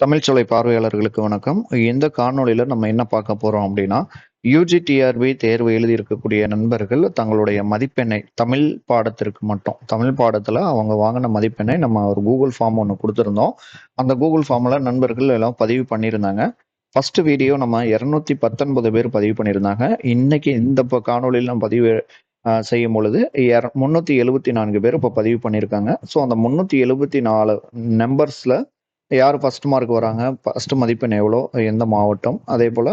தமிழ்ச்சோலை பார்வையாளர்களுக்கு வணக்கம். இந்த காணொலியில நம்ம என்ன பார்க்க போறோம் அப்படின்னா, யுஜிடிஆர்பி தேர்வு எழுதியிருக்கக்கூடிய நண்பர்கள் தங்களுடைய மதிப்பெண்ணை தமிழ் பாடத்திற்கு மட்டும், தமிழ் பாடத்துல அவங்க வாங்கின மதிப்பெண்ணை நம்ம ஒரு கூகுள் ஃபார்ம் ஒன்று கொடுத்துருந்தோம் அந்த கூகுள் ஃபார்ம்ல நண்பர்கள் எல்லாம் பதிவு பண்ணியிருந்தாங்க. ஃபர்ஸ்ட் வீடியோ நம்ம 219 பேர் பதிவு பண்ணியிருந்தாங்க. இன்னைக்கு இந்த ப நம்ம பதிவு செய்யும் பொழுது, எர 374 பேர் இப்போ பதிவு பண்ணியிருக்காங்க. ஸோ அந்த 374 நம்பர்ஸ்ல யார் ஃபர்ஸ்ட் மார்க் வராங்க, ஃபர்ஸ்ட் மதிப்பெண் எவ்வளோ, எந்த மாவட்டம், அதே போல்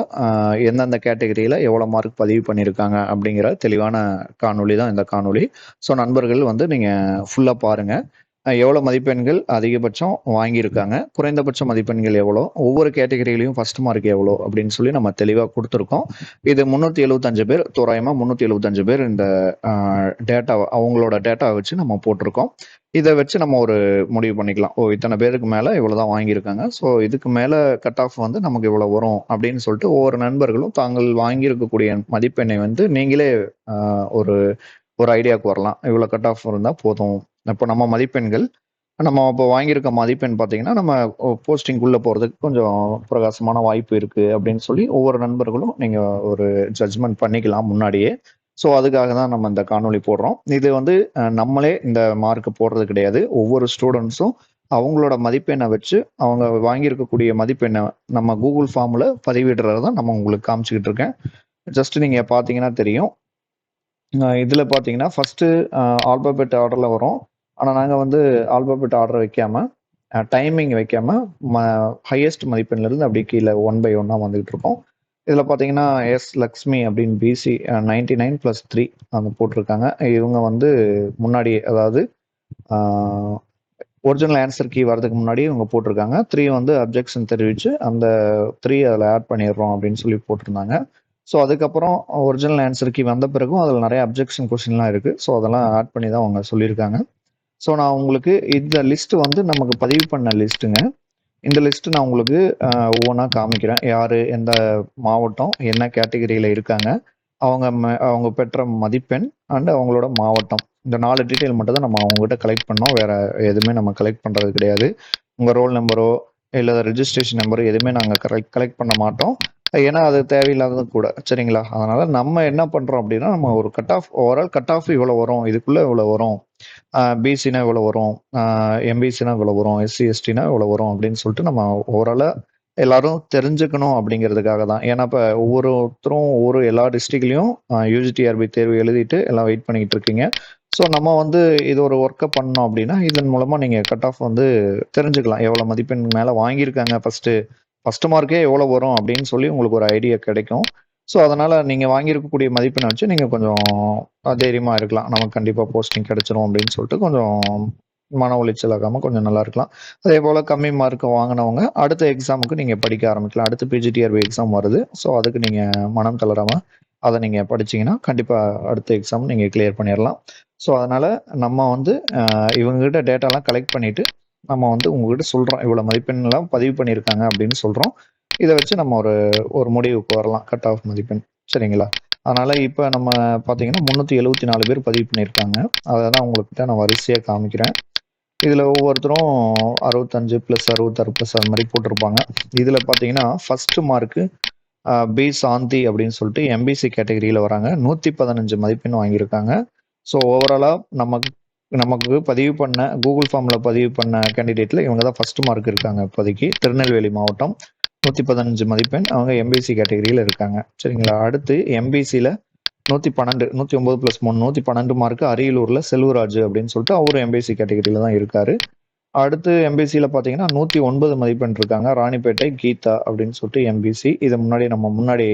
எந்தெந்த கேட்டகரியில் எவ்வளோ மார்க் பதிவு பண்ணியிருக்காங்க அப்படிங்கிற தெளிவான காணொலி தான் இந்த காணொலி ஸோ நண்பர்கள் வந்து நீங்கள் ஃபுல்லாக பாருங்கள் எவ்வளோ மதிப்பெண்கள் அதிகபட்சம் வாங்கியிருக்காங்க, குறைந்தபட்ச மதிப்பெண்கள் எவ்வளோ, ஒவ்வொரு கேட்டகரியிலையும் ஃபர்ஸ்ட் மார்க் எவ்வளோ அப்படின்னு சொல்லி நம்ம தெளிவாக கொடுத்துருக்கோம் இது 375 பேர், துரைமா முந்நூற்றி எழுபத்தஞ்சு பேர் இந்த டேட்டாவை அவங்களோட டேட்டாவை வச்சு நம்ம போட்டிருக்கோம். இதை வச்சு நம்ம ஒரு முடிவு பண்ணிக்கலாம். ஓ! இத்தனை பேருக்கு மேலே இவ்வளோ தான் வாங்கியிருக்காங்க. ஸோ இதுக்கு மேலே கட் ஆஃப் வந்து நமக்கு இவ்வளோ வரும் அப்படின்னு சொல்லிட்டு ஒவ்வொரு நண்பர்களும் தாங்கள் வாங்கியிருக்கக்கூடிய மதிப்பெண்ணை வந்து நீங்களே ஒரு ஒரு ஐடியாவுக்கு வரலாம். இவ்வளோ கட் ஆஃப் இருந்தால் போதும். இப்போ நம்ம மதிப்பெண்கள் நம்ம இப்போ வாங்கியிருக்க மதிப்பெண் பார்த்தீங்கன்னா, நம்ம போஸ்டிங்குள்ளே போகிறதுக்கு கொஞ்சம் பிரகாசமான வாய்ப்பு இருக்குது அப்படின்னு சொல்லி ஒவ்வொரு நண்பர்களும் நீங்கள் ஒரு ஜட்ஜ்மெண்ட் பண்ணிக்கலாம் முன்னாடியே. ஸோ அதுக்காக தான் நம்ம இந்த காணொளி போடுறோம். இது வந்து நம்மளே இந்த மார்க் போடுறது கிடையாது. ஒவ்வொரு ஸ்டூடண்ட்ஸும் அவங்களோட மதிப்பெண்ணை வச்சு, அவங்க வாங்கியிருக்கக்கூடிய மதிப்பெண்ணை நம்ம கூகுள் ஃபார்மில் பதிவிடுறது தான் நம்ம உங்களுக்கு காமிச்சிக்கிட்டு இருக்கேன். ஜஸ்ட் நீங்கள் பார்த்தீங்கன்னா தெரியும். இதில் பார்த்தீங்கன்னா, ஃபஸ்ட்டு ஆல்பபெட் ஆல்பாபெட் வரும். ஆனால் நாங்கள் வந்து ஆல்பாபெட் ஆர்டர் வைக்காம, டைமிங் வைக்காம, ம ஹையஸ்ட் மதிப்பெண்லேருந்து அப்படியே கீழே ஒன் பை ஒன்னாக வந்துகிட்டு இருக்கோம். இதில் பார்த்தீங்கன்னா, எஸ். லக்ஷ்மி அப்படின்னு BC ninety nine plus three அவங்க போட்டிருக்காங்க. இவங்க வந்து முன்னாடி அதாவது ஒரிஜினல் ஆன்சர் கீ வரதுக்கு முன்னாடியே இவங்க போட்டிருக்காங்க. த்ரீ வந்து அப்ஜெக்ஷன் தெரிவித்து அந்த த்ரீ அதில் ஆட் பண்ணிடுறோம் அப்படின்னு சொல்லி போட்டிருந்தாங்க. ஸோ அதுக்கப்புறம் ஒரிஜினல் ஆன்சர் கீ வந்த பிறகும் அதில் நிறைய அப்ஜெக்ஷன் கொஷின்லாம் இருக்குது ஸோ அதெல்லாம் ஆட் பண்ணி தான் அவங்க சொல்லியிருக்காங்க. ஸோ நான் உங்களுக்கு இந்த லிஸ்ட் வந்து நமக்கு பதிவு பண்ண லிஸ்ட்டுங்க. இந்த லிஸ்ட் நான் உங்களுக்கு ஒவ்வொன்றா காமிக்கிறேன். யார் எந்த மாவட்டம், என்ன கேட்டகரியில் இருக்காங்க, அவங்க அவங்க பெற்ற மதிப்பெண் அண்ட் அவங்களோட மாவட்டம். இந்த நாலு டீட்டெயில் மட்டும் தான் நம்ம அவங்ககிட்ட கலெக்ட் பண்ணோம். வேற எதுவுமே நம்ம கலெக்ட் பண்ணுறது கிடையாது. உங்கள் ரோல் நம்பரோ, இல்லை ரெஜிஸ்ட்ரேஷன் நம்பரோ எதுவுமே நாங்கள் கலெக்ட் கலெக்ட் பண்ண மாட்டோம். ஏன்னா அது தேவையில்லாதது கூட. சரிங்களா? அதனால நம்ம என்ன பண்றோம் அப்படின்னா, நம்ம ஒரு cut off overall cut off இவ்வளோ வரும். இதுக்குள்ள இவ்வளோ வரும். பிசினா இவ்வளோ வரும். எம்பிசினா இவ்வளோ வரும். எஸ்சி, எஸ்டினா இவ்வளோ வரும் அப்படின்னு சொல்லிட்டு நம்ம ஓவராலா எல்லாரும் தெரிஞ்சுக்கணும் அப்படிங்கிறதுக்காக தான். ஏன்னா இப்போ ஒவ்வொருத்தரும் ஒவ்வொரு எல்லா டிஸ்ட்ரிக்ட்லையும் யூஜிடிஆர்பி தேர்வு எழுதிட்டு எல்லாம் வெயிட் பண்ணிக்கிட்டு இருக்கீங்க. ஸோ நம்ம வந்து இது ஒரு ஒர்க்கை பண்ணோம் அப்படின்னா, இதன் மூலமா நீங்க கட் ஆஃப் வந்து தெரிஞ்சுக்கலாம். எவ்வளோ மதிப்பெண் மேலே வாங்கியிருக்காங்க ஃபர்ஸ்ட்டு. ஃபர்ஸ்ட் மார்க்கே எவ்வளோ வரும் அப்படின்னு சொல்லி உங்களுக்கு ஒரு ஐடியா கிடைக்கும். ஸோ அதனால் நீங்கள் வாங்கியிருக்கக்கூடிய மதிப்பெண்ணை வச்சு நீங்கள் கொஞ்சம் தைரியமாக இருக்கலாம். நமக்கு கண்டிப்பாக போஸ்டிங் கிடைச்சிரும் அப்படின்னு சொல்லிட்டு கொஞ்சம் மன உளைச்சல் ஆகாமல் கொஞ்சம் நல்லா இருக்கலாம். அதே போல் கம்மி மார்க் வாங்கினவங்க அடுத்த எக்ஸாமுக்கு நீங்கள் படிக்க ஆரம்பிக்கலாம். அடுத்து பிஜிடிஆர்பி எக்ஸாம் வருது. ஸோ அதுக்கு நீங்கள் மனம் தளராமல் அதை நீங்கள் படிச்சீங்கன்னா, கண்டிப்பாக அடுத்த எக்ஸாம் நீங்கள் கிளியர் பண்ணிடலாம் ஸோ அதனால் நம்ம வந்து இவங்ககிட்ட டேட்டாலாம் கலெக்ட் பண்ணிவிட்டு நம்ம வந்து உங்ககிட்ட சொல்றோம். இவ்வளோ மதிப்பெண்லாம் பதிவு பண்ணியிருக்காங்க அப்படின்னு சொல்றோம். இதை வச்சு நம்ம ஒரு ஒரு முடிவுக்கு வரலாம். கட் ஆஃப் மதிப்பெண். சரிங்களா? அதனால இப்ப நம்ம பார்த்தீங்கன்னா, 374 பேர் பதிவு பண்ணியிருக்காங்க. அதை தான் உங்கள்கிட்ட நான் வரிசையா காமிக்கிறேன். இதுல ஒவ்வொருத்தரும் 65 பிளஸ் 66 பிளஸ் அது மாதிரி போட்டிருப்பாங்க. இதுல பார்த்தீங்கன்னா, ஃபர்ஸ்ட் மார்க்கு பி. சாந்தி அப்படின்னு சொல்லிட்டு எம்பிசி கேட்டகரியில வராங்க. 115 மதிப்பெண் வாங்கியிருக்காங்க. ஸோ ஓவராலா நமக்கு நமக்கு பதிவு பண்ண கூகுள் ஃபார்மில் பதிவு பண்ண கேண்டிடேட்டில் இவங்க தான் ஃபர்ஸ்ட் மார்க் இருக்காங்க இப்போதைக்கு. திருநெல்வேலி மாவட்டம். 115 மதிப்பெண். அவங்க எம்பிசி கேட்டகரியில் இருக்காங்க. சரிங்களா? அடுத்து எம்பிசியில் நூற்றி பன்னெண்டு நூற்றி ஒம்பது ப்ளஸ் மூணு நூற்றி பன்னெண்டு மார்க் அரியலூரில் செல்வராஜ் அப்படின்னு சொல்லிட்டு அவரும் எம்பிசி கேட்டகரியில் தான் இருக்கார் அடுத்து எம்பிசியில் பார்த்தீங்கன்னா, 109 மதிப்பெண் இருக்காங்க. ராணிப்பேட்டை கீதா அப்படின்னு சொல்லிட்டு எம்பிசி. இதை முன்னாடி நம்ம முன்னாடி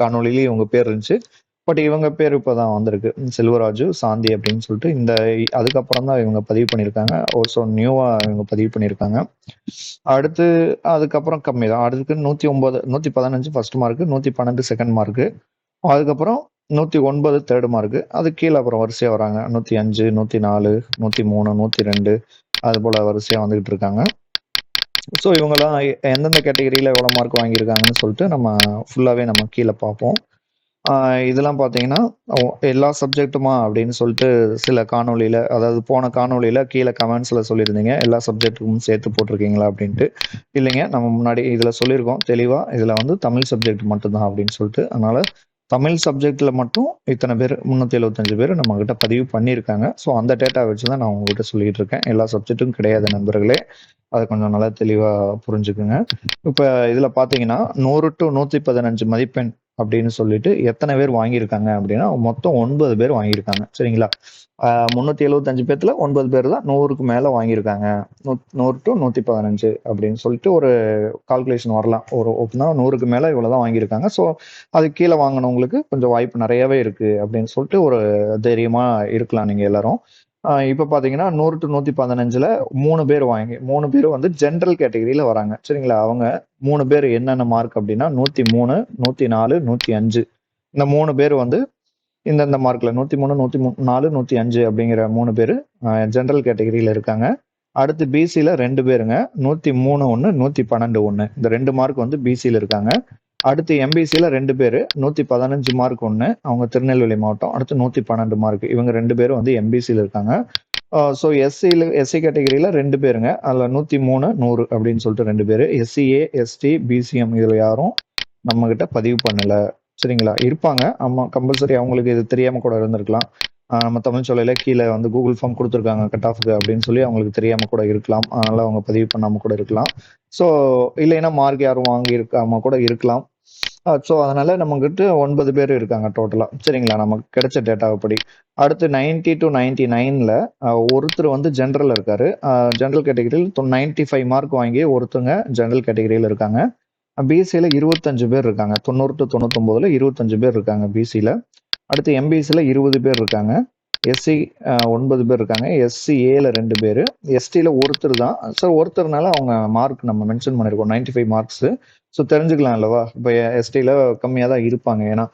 காணொளியிலேயே இவங்க பேர் இருந்துச்சு. பட் இவங்க பேர் இப்ப தான் வந்திருக்கு. செல்வராஜு, சாந்தி அப்படின்னு சொல்லிட்டு இந்த அதுக்கப்புறம் தான் இவங்க பதிவு பண்ணியிருக்காங்க. ஓ ஸோ நியூவா இவங்க பதிவு பண்ணியிருக்காங்க. அடுத்து அதுக்கப்புறம் கம்மி தான். அடுத்து 109 115 ஃபர்ஸ்ட் மார்க், 112 செகண்ட் மார்க்கு அதுக்கப்புறம் 109 தேர்ட் மார்க்கு அதுக்கு கீழே அப்புறம் வரிசையா வராங்க. 105, 104, 103, 102 அதுபோல வரிசையா வந்துகிட்டு இருக்காங்க. ஸோ இவங்கெல்லாம் எந்தெந்த கேட்டகரியில் எவ்வளோ மார்க் வாங்கியிருக்காங்கன்னு சொல்லிட்டு நம்ம ஃபுல்லாகவே நம்ம கீழே பார்ப்போம். இதெல்லாம் பார்த்தீங்கன்னா எல்லா சப்ஜெக்ட்டுமா அப்படின்னு சொல்லிட்டு சில காணொளியில் அதாவது போன காணொளியில் கீழே கமெண்ட்ஸில் சொல்லியிருந்தீங்க. எல்லா சப்ஜெக்ட்டுக்கும் சேர்த்து போட்டிருக்கீங்களா அப்படின்ட்டு. இல்லைங்க நம்ம முன்னாடி இதில் சொல்லியிருக்கோம். தெளிவாக இதில் வந்து தமிழ் சப்ஜெக்ட் மட்டும்தான் அப்படின்னு சொல்லிட்டு. அதனால் தமிழ் சப்ஜெக்டில் மட்டும் இத்தனை பேர் முந்நூற்றி எழுபத்தஞ்சு பேர் நம்மக்கிட்ட பதிவு பண்ணியிருக்காங்க. ஸோ அந்த டேட்டா வச்சு தான் நான் உங்ககிட்ட சொல்லிட்டு இருக்கேன். எல்லா சப்ஜெக்ட்டும் கிடையாது நண்பர்களே. அதை கொஞ்சம் நல்லா தெளிவாக புரிஞ்சுக்குங்க. இப்போ இதில் பார்த்தீங்கன்னா நூறு டு நூற்றி பதினஞ்சு மதிப்பெண் அப்படின்னு சொல்லிட்டு எத்தனை பேர் வாங்கியிருக்காங்க அப்படின்னா மொத்தம் ஒன்பது பேர் வாங்கியிருக்காங்க. சரிங்களா? முந்நூற்றி எழுபத்தஞ்சு பேர்த்துல ஒன்பது பேர் தான் நூறுக்கு மேலே வாங்கியிருக்காங்க. நூ- நூறு டு நூற்றி பதினஞ்சு அப்படின்னு சொல்லிட்டு ஒரு கால்குலேஷன் வரலாம். ஒரு ஓப்பனா நூறுக்கு மேலே இவ்வளோ தான் வாங்கியிருக்காங்க. ஸோ அது கீழே வாங்கினவங்களுக்கு கொஞ்சம் வாய்ப்பு நிறையவே இருக்கு அப்படின்னு சொல்லிட்டு ஒரு தைரியமா இருக்கலாம் நீங்க எல்லாரும். இப்போ பார்த்தீங்கன்னா நூறு டு நூற்றி பதினஞ்சில் மூணு பேர் வாங்கி மூணு பேரும் வந்து ஜென்ரல் கேட்டகரியில் வராங்க. சரிங்களா? அவங்க மூணு பேர் என்னென்ன மார்க் அப்படின்னா நூற்றி மூணு நூற்றி நாலு நூற்றி அஞ்சு. இந்த மூணு பேர் வந்து இந்தந்த மார்க்கில் நூற்றி மூணு நூற்றி மூ- நாலு நூற்றி அஞ்சு அப்படிங்கிற மூணு பேர் ஜென்ரல் கேட்டகரியில் இருக்காங்க. அடுத்து பிசியில் ரெண்டு பேருங்க. நூற்றி மூணு ஒன்று நூற்றி பன்னெண்டு ஒன்று இந்த ரெண்டு மார்க் வந்து பிசியில் இருக்காங்க. அடுத்து எம்பிசியில் ரெண்டு பேர் நூற்றி பதினஞ்சு மார்க் ஒன்று அவங்க திருநெல்வேலி மாவட்டம் அடுத்து நூற்றி பன்னெண்டு மார்க் இவங்க ரெண்டு பேரும் வந்து எம்பிசியில் இருக்காங்க. ஸோ எஸ்சியில் எஸ்சி கேட்டகரியில் ரெண்டு பேருங்க. அதில் நூற்றி மூணு நூறு அப்படின்னு சொல்லிட்டு ரெண்டு பேர். எஸ்சிஏ எஸ்டி பிசிஎம் இதில் யாரும் நம்மக்கிட்ட பதிவு பண்ணலை. சரிங்களா? இருப்பாங்க. ஆமாம் கம்பல்சரி அவங்களுக்கு இது தெரியாமல் கூட இருந்திருக்கலாம். நம்ம தமிழ் சொல்லையில் கீழே வந்து கூகுள் ஃபார்ம் கொடுத்துருக்காங்க கட் ஆஃப்க்கு அப்படின்னு சொல்லி அவங்களுக்கு தெரியாம கூட இருக்கலாம். அதனால அவங்க பதிவு பண்ணாம கூட இருக்கலாம். ஸோ இல்லைன்னா மார்க் யாரும் வாங்கி இருக்காம கூட இருக்கலாம். Uh, ஸோ அதனால நம்மகிட்ட ஒன்பது பேர் இருக்காங்க டோட்டலாக சரிங்களா? நமக்கு கிடைச்ச டேட்டாவைப்படி அடுத்து நைன்டி டு நைன்டி நைனில் ஒருத்தர் வந்து ஜென்ரல் இருக்காரு. ஜென்ரல் கேட்டகரியில் நைன்டி ஃபைவ் மார்க் வாங்கி ஒருத்தங்க ஜென்ரல் கேட்டகரியில் இருக்காங்க. Uh, பிசியில் இருபத்தஞ்சு பேர் இருக்காங்க. தொண்ணூறு டு தொண்ணூத்தொம்போதில் இருபத்தஞ்சு பேர் இருக்காங்க பிசியில் அடுத்து எம்பிசியில் இருபது பேர் இருக்காங்க. எஸ்சி ஒன்பது பேர் இருக்காங்க. எஸ்சி ஏல ரெண்டு பேர். எஸ்டியில் ஒருத்தர் தான். சார் ஒருத்தர்னால அவங்க மார்க் நம்ம மென்ஷன் பண்ணியிருக்கோம் 95 ஃபைவ் மார்க்ஸு ஸோ தெரிஞ்சுக்கலாம் அல்லவா? இப்போ எஸ்டியில் கம்மியாக தான் இருப்பாங்க. ஏன்னா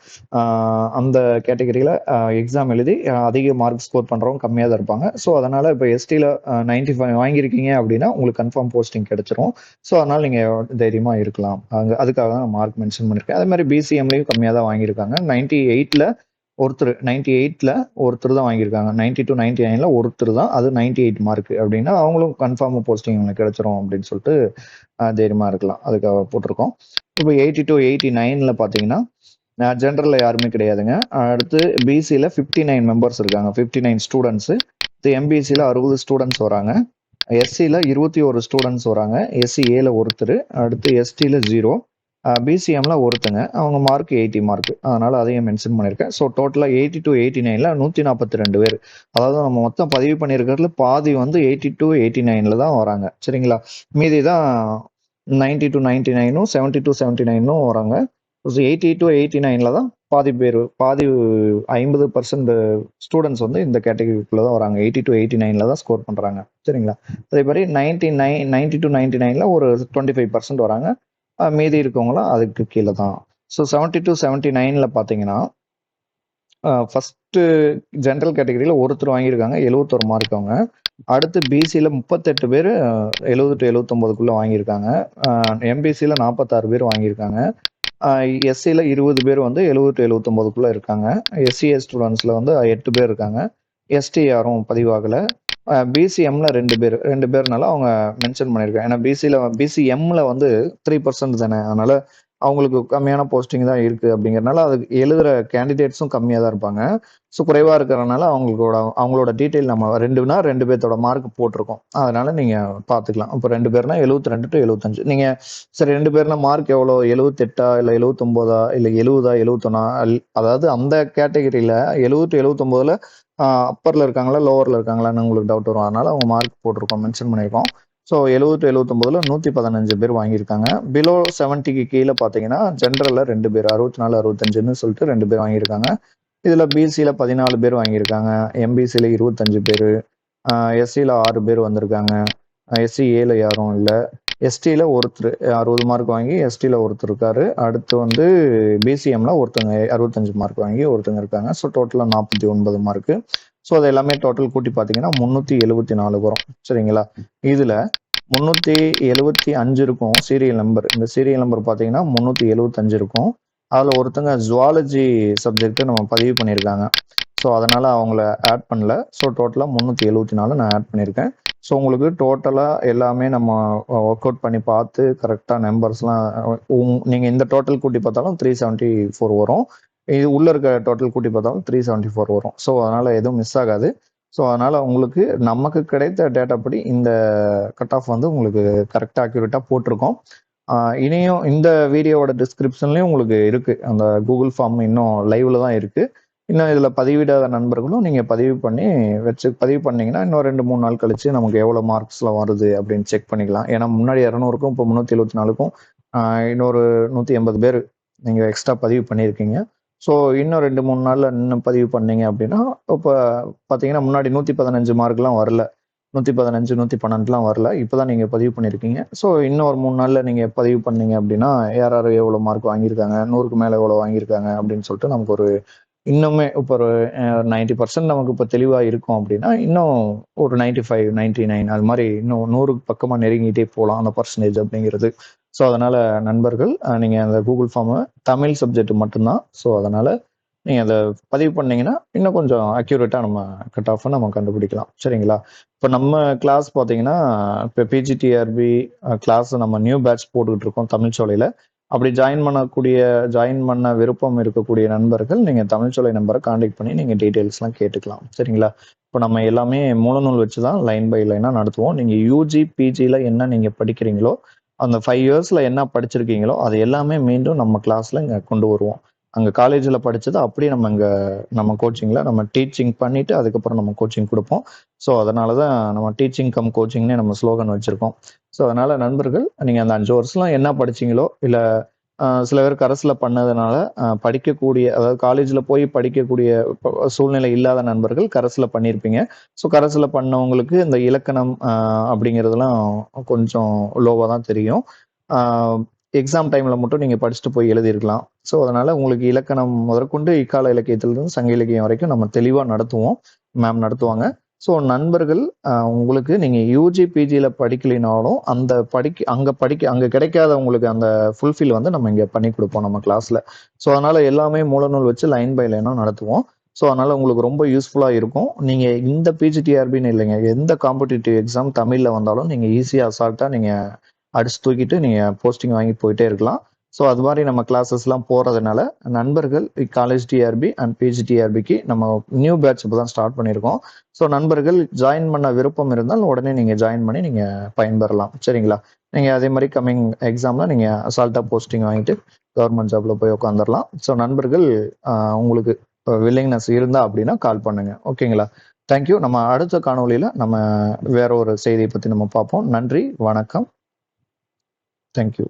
அந்த கேட்டகரியில் எக்ஸாம் எழுதி அதிக மார்க் ஸ்கோர் பண்ணுறவங்க கம்மியாக தான் இருப்பாங்க. ஸோ அதனால் இப்போ எஸ்டியில் நைன்டி ஃபைவ் வாங்கியிருக்கீங்க அப்படின்னா உங்களுக்கு கன்ஃபார்ம் போஸ்டிங் கிடச்சிரும். ஸோ அதனால் நீங்கள் தைரியமாக இருக்கலாம். அங்கே அதுக்காக தான் நான் மார்க் மென்ஷன் பண்ணியிருக்கேன் அதே மாதிரி பிசிஎம்லேயும் கம்மியாக தான் வாங்கியிருக்காங்க. நைன்டி எயிட்டில் ஒருத்தர் நைன்டி எயிட்டில் ஒருத்தர் தான் வாங்கியிருக்காங்க. நைன்டி டு நைன்டி நைனில் ஒருத்தர் தான். அது நைன்டி எயிட் மார்க் அப்படின்னா அவங்களும் கன்ஃபார்மாக போஸ்டிங் உங்களுக்கு கிடைச்சிரும் அப்படின்னு சொல்லிட்டு தைரியமாக இருக்கலாம். அதுக்காக போட்டிருக்கோம். இப்போ எயிட்டி டு எயிட்டி நைனில் பார்த்தீங்கன்னா ஜென்ரலில் யாருமே கிடையாதுங்க. அடுத்து பிசியில் ஃபிஃப்டி நைன் மெம்பர்ஸ் இருக்காங்க. ஃபிஃப்டி நைன் ஸ்டூடெண்ட்ஸு எம்பிசியில் அறுபது ஸ்டூடெண்ட்ஸ் வராங்க. எஸ்சியில் இருபத்தி ஒரு ஸ்டூடெண்ட்ஸ் வராங்க. எஸ்சி ஏல ஒருத்தர். அடுத்து எஸ்டியில் ஜீரோ பிசிஎம்ல ஒருத்தங்க. அவங்க மார்க் எயிட்டி மார்க் அதனால அதையும் மென்ஷன் பண்ணியிருக்கேன். ஸோ டோட்டலாக எயிட்டி டு எயிட்டி நைனில் நூற்றி நாற்பத்தி ரெண்டு பேர். அதாவது நம்ம மொத்தம் பதிவு பண்ணியிருக்கிறதுல பாதி வந்து எயிட்டி டு எயிட்டி நைனில் தான் வராங்க. சரிங்களா? மீதி தான் நைன்டி டு நைன்டி நைனும் செவன்ட்டி டு செவன்ட்டி நைனும் வராங்க. எயிட்டி டு எயிட்டி நைனில் தான் பாதி பேர் பாதி ஐம்பது பர்சன்ட் ஸ்டூடெண்ட்ஸ் வந்து இந்த கேட்டகரிக்குள்ளே தான் வராங்க. எயிட்டி டு எயிட்டி நைனில் தான் ஸ்கோர் பண்ணுறாங்க சரிங்களா? அதே மாதிரி ninety nine ninety to ninety நைனில் ஒரு டுவெண்ட்டி ஃபைவ் பர்சன்ட் வராங்க. மீதி இருக்கவங்களாம் அதுக்கு கீழே தான். ஸோ செவன்ட்டி டு செவன்ட்டி நைனில் பார்த்தீங்கன்னா ஃபஸ்ட்டு ஜென்ரல் கேட்டகரியில் ஒருத்தர் வாங்கியிருக்காங்க எழுபத்தொரு மார்க் அவங்க. அடுத்து பிசியில் முப்பத்தெட்டு பேர் எழுபது டு எழுபத்தொம்போதுக்குள்ளே வாங்கியிருக்காங்க. எம்பிசியில் நாற்பத்தாறு பேர் வாங்கியிருக்காங்க. எஸ்சியில் இருபது பேர் வந்து எழுபது டு எழுபத்தொம்போதுக்குள்ளே இருக்காங்க எஸ்சிஎஸ் ஸ்டூடெண்ட்ஸில் வந்து எட்டு பேர் இருக்காங்க. எஸ்டி யாரும் பதிவாகலை. பிசிஎம்ல ரெண்டு பேர் ரெண்டு பேர்னால அவங்க மென்ஷன் பண்ணியிருக்காங்க. ஏன்னா பிசியில் பிசிஎம்ல வந்து த்ரீ பர்சன்ட் தானே. அதனால அவங்களுக்கு கம்மியான போஸ்டிங் தான் இருக்கு அப்படிங்கிறனால அதுக்கு எழுதுற கேண்டிடேட்ஸும் கம்மியாக தான் இருப்பாங்க. ஸோ குறைவாக இருக்கிறனால அவங்களோட அவங்களோட டீட்டெயில் நம்ம ரெண்டுனா ரெண்டு பேர்த்தோட மார்க் போட்டிருக்கோம். அதனால நீங்கள் பார்த்துக்கலாம் இப்போ ரெண்டு பேர்னா எழுபத்தி ரெண்டு டு எழுபத்தஞ்சு நீங்கள் சரி ரெண்டு பேர்னா மார்க் எவ்வளோ? எழுபத்தெட்டா இல்லை எழுபத்தொம்போதா இல்லை எழுபதா எழுபத்தொன்னா அதாவது அந்த கேட்டகரியில் எழுபது டு அப்பரில் இருக்காங்களா லோவரில் இருக்காங்களான்னு உங்களுக்கு டவுட் வரும். அதனால் அவங்க மார்க் போட்டிருக்கோம் மென்ஷன் பண்ணியிருக்கோம். ஸோ எழுபது டு நூற்றி பதினஞ்சு பேர் வாங்கியிருக்காங்க. பிலோ செவன்ட்டிக்கு கீழே பார்த்தீங்கன்னா ஜென்ரலில் ரெண்டு பேர் அறுபத்தி நாலு அறுபத்தஞ்சுன்னு சொல்லிட்டு ரெண்டு பேர் வாங்கியிருக்காங்க. இதில் பிசியில் பதினாலு பேர் வாங்கியிருக்காங்க. எம்பிசியில் இருபத்தஞ்சு பேர் எஸ்சியில் ஆறு பேர் வந்திருக்காங்க. எஸ்சி ஏல யாரும் இல்லை. எஸ்டியில் ஒருத்தர் அறுபது மார்க் வாங்கி எஸ்டியில் ஒருத்தர் இருக்காரு. அடுத்து வந்து பிசிஎம்ல ஒருத்தங்க அறுபத்தஞ்சு மார்க் வாங்கி ஒருத்தங்க இருக்காங்க. ஸோ டோட்டலாக நாற்பத்தி ஒன்பது மார்க்கு ஸோ அது எல்லாமே டோட்டல் கூட்டி பார்த்தீங்கன்னா முந்நூற்றி எழுபத்தி நாலு வரும். சரிங்களா? இதில் முந்நூற்றி எழுபத்தி அஞ்சு இருக்கும் சீரியல் நம்பர் இந்த சீரியல் நம்பர் பார்த்தீங்கன்னா முந்நூற்றி எழுபத்தஞ்சு இருக்கும். அதில் ஒருத்தங்க ஜுவாலஜி சப்ஜெக்ட்டு நம்ம பதிவு பண்ணியிருக்காங்க. ஸோ அதனால் அவங்கள ஆட் பண்ணல. ஸோ டோட்டலாக முந்நூற்றி எழுபத்தி நாலு நான் ஆட் பண்ணியிருக்கேன். ஸோ உங்களுக்கு டோட்டலாக எல்லாமே நம்ம ஒர்க் அவுட் பண்ணி பார்த்து கரெக்டாக நம்பர்ஸ்லாம் நீங்கள் இந்த டோட்டல் கூட்டி பார்த்தாலும் த்ரீ செவன்ட்டி ஃபோர் வரும். இது உள்ளே இருக்க டோட்டல் கூட்டி பார்த்தாலும் த்ரீ செவன்ட்டி ஃபோர் வரும். ஸோ அதனால் எதுவும் மிஸ் ஆகாது. ஸோ அதனால் உங்களுக்கு நமக்கு கிடைத்த டேட்டா படி இந்த கட் ஆஃப் வந்து உங்களுக்கு கரெக்டாக அக்யூரேட்டாக போட்டிருக்கோம். இனியும் இந்த வீடியோவோட டிஸ்கிரிப்ஷன்லேயும் உங்களுக்கு இருக்குது அந்த கூகுள் ஃபார்ம் இன்னும் லைவில் தான் இருக்குது இன்னும் இதில் பதிவிடாத நண்பர்களும் நீங்கள் பதிவு பண்ணி வச்சு பதிவு பண்ணிங்கன்னா இன்னும் ரெண்டு மூணு நாள் கழித்து நமக்கு எவ்வளோ மார்க்ஸ்லாம் வருது அப்படின்னு செக் பண்ணிக்கலாம். ஏன்னா முன்னாடி இரநூறுக்கும் இப்போ முந்நூற்றி எழுபத்தி நாலுக்கும் இன்னொரு நூற்றி எண்பது பேர் நீங்கள் எக்ஸ்ட்ரா பதிவு பண்ணியிருக்கீங்க. ஸோ இன்னும் ரெண்டு மூணு நாளில் இன்னும் பதிவு பண்ணீங்க அப்படின்னா இப்போ பார்த்தீங்கன்னா முன்னாடி நூற்றி பதினஞ்சு மார்க்லாம் வரல. நூற்றி பதினஞ்சு நூற்றி பன்னெண்டுலாம் வரல. இப்போ தான் நீங்கள் பதிவு பண்ணியிருக்கீங்க. ஸோ இன்னும் ஒரு மூணு நாளில் நீங்கள் பதிவு பண்ணீங்க அப்படின்னா யார் யார் எவ்வளோ மார்க் வாங்கியிருக்காங்க நூறுக்கு மேலே எவ்வளோ வாங்கியிருக்காங்க அப்படின்னு சொல்லிட்டு நமக்கு ஒரு இன்னுமே இப்போ ஒரு நைன்டி பர்சன்ட் நமக்கு இப்போ தெளிவாக இருக்கும் அப்படின்னா இன்னும் ஒரு நைன்டி ஃபைவ் நைன்டி நைன் அது மாதிரி இன்னும் நூறுக்கு பக்கமாக நெருங்கிட்டே போகலாம் அந்த பர்சன்டேஜ் அப்படிங்கிறது. ஸோ அதனால் நண்பர்கள் நீங்கள் அந்த கூகுள் ஃபார்மு தமிழ் சப்ஜெக்ட் மட்டும்தான். ஸோ அதனால் நீங்கள் அதை பதிவு பண்ணீங்கன்னா இன்னும் கொஞ்சம் அக்யூரேட்டாக நம்ம கட் ஆஃபை நம்ம கண்டுபிடிக்கலாம். சரிங்களா? இப்போ நம்ம கிளாஸ் பார்த்தீங்கன்னா இப்போ பிஜிடிஆர்பி கிளாஸ் நம்ம நியூ பேட்ச் போட்டுக்கிட்டு இருக்கோம் தமிழ் சோலையில். அப்படி ஜாயின் பண்ணக்கூடிய ஜாயின் பண்ண விருப்பம் இருக்கக்கூடிய நண்பர்கள் நீங்கள் தமிழ்ச்சொலை நம்பரை காண்டாக்ட் பண்ணி நீங்கள் டீட்டெயில்ஸ்லாம் கேட்டுக்கலாம். சரிங்களா? இப்போ நம்ம எல்லாமே மூலநூல் வச்சு தான் லைன் பை லைனாக நடத்துவோம். நீங்கள் யூஜி பிஜியில் என்ன நீங்கள் படிக்கிறீங்களோ அந்த ஃபைவ் இயர்ஸில் என்ன படிச்சிருக்கீங்களோ அது எல்லாமே மீண்டும் நம்ம கிளாஸில் இங்கே கொண்டு வருவோம். அங்கே காலேஜில் படித்தது அப்படியே நம்ம இங்கே நம்ம கோச்சிங்கில் நம்ம டீச்சிங் பண்ணிவிட்டு அதுக்கப்புறம் நம்ம கோச்சிங் கொடுப்போம். ஸோ அதனால தான் நம்ம டீச்சிங் கம் கோச்சிங்னே நம்ம ஸ்லோகன் வச்சுருக்கோம். ஸோ அதனால் நண்பர்கள் நீங்கள் அந்த அஞ்சு வருஷம்லாம் என்ன படிச்சீங்களோ இல்லை சில பேர் கரஸில் பண்ணதுனால படிக்கக்கூடிய அதாவது காலேஜில் போய் படிக்கக்கூடிய சூழ்நிலை இல்லாத நண்பர்கள் கரஸில் பண்ணியிருப்பீங்க ஸோ கரஸில் பண்ணவங்களுக்கு இந்த இலக்கணம் அப்படிங்கிறதுலாம் கொஞ்சம் லோவாக தான் தெரியும். எக்ஸாம் டைமில் மட்டும் நீங்கள் படிச்சுட்டு போய் எழுதியிருக்கலாம். ஸோ அதனால் உங்களுக்கு இலக்கணம் முதற்கொண்டு இக்கால இலக்கியத்திலிருந்து சங்க இலக்கியம் வரைக்கும் நம்ம தெளிவாக நடத்துவோம். மேம் நடத்துவாங்க. ஸோ நண்பர்கள் உங்களுக்கு நீங்கள் யூஜி பிஜியில் படிக்கலினாலும் அந்த படிக்க அங்கே படிக்க அங்கே கிடைக்காத உங்களுக்கு அந்த ஃபுல்ஃபில் வந்து நம்ம இங்கே பண்ணி கொடுப்போம் நம்ம கிளாஸில் ஸோ அதனால் எல்லாமே மூலநூல் வச்சு லைன் பை லைனாக நடத்துவோம். ஸோ அதனால் உங்களுக்கு ரொம்ப யூஸ்ஃபுல்லாக இருக்கும். நீங்கள் இந்த பிஜிடிஆர்பின்னு இல்லைங்க. எந்த காம்படிட்டிவ் எக்ஸாம் தமிழில் வந்தாலும் நீங்கள் ஈஸியாக அசால்ட்டாக நீங்கள் அடிச்சு தூக்கிட்டு நீங்கள் போஸ்டிங் வாங்கி போயிட்டே இருக்கலாம். ஸோ அது மாதிரி நம்ம கிளாஸஸ்லாம் போகிறதுனால நண்பர்கள் காலேஜ் டிஆர்பி அண்ட் பிஜி டிஆர்பிக்கு நம்ம நியூ பேட்ச் இப்போ தான் ஸ்டார்ட் பண்ணியிருக்கோம். ஸோ நண்பர்கள் ஜாயின் பண்ண விருப்பம் இருந்தால் உடனே நீங்கள் ஜாயின் பண்ணி நீங்கள் பயன்பெறலாம். சரிங்களா? நீங்கள் அதே மாதிரி கம்மிங் எக்ஸாமில் நீங்கள் அசால்ட்டாக போஸ்டிங் வாங்கிட்டு கவர்மெண்ட் ஜாப்ல போய் உட்காந்துடலாம் ஸோ நண்பர்கள் உங்களுக்கு வில்லிங்னஸ் இருந்தால் அப்படின்னா கால் பண்ணுங்க. ஓகேங்களா? தேங்க்யூ நம்ம அடுத்த காணொலியில் நம்ம வேற ஒரு செய்தியை பற்றி நம்ம பார்ப்போம். நன்றி வணக்கம். தேங்க்யூ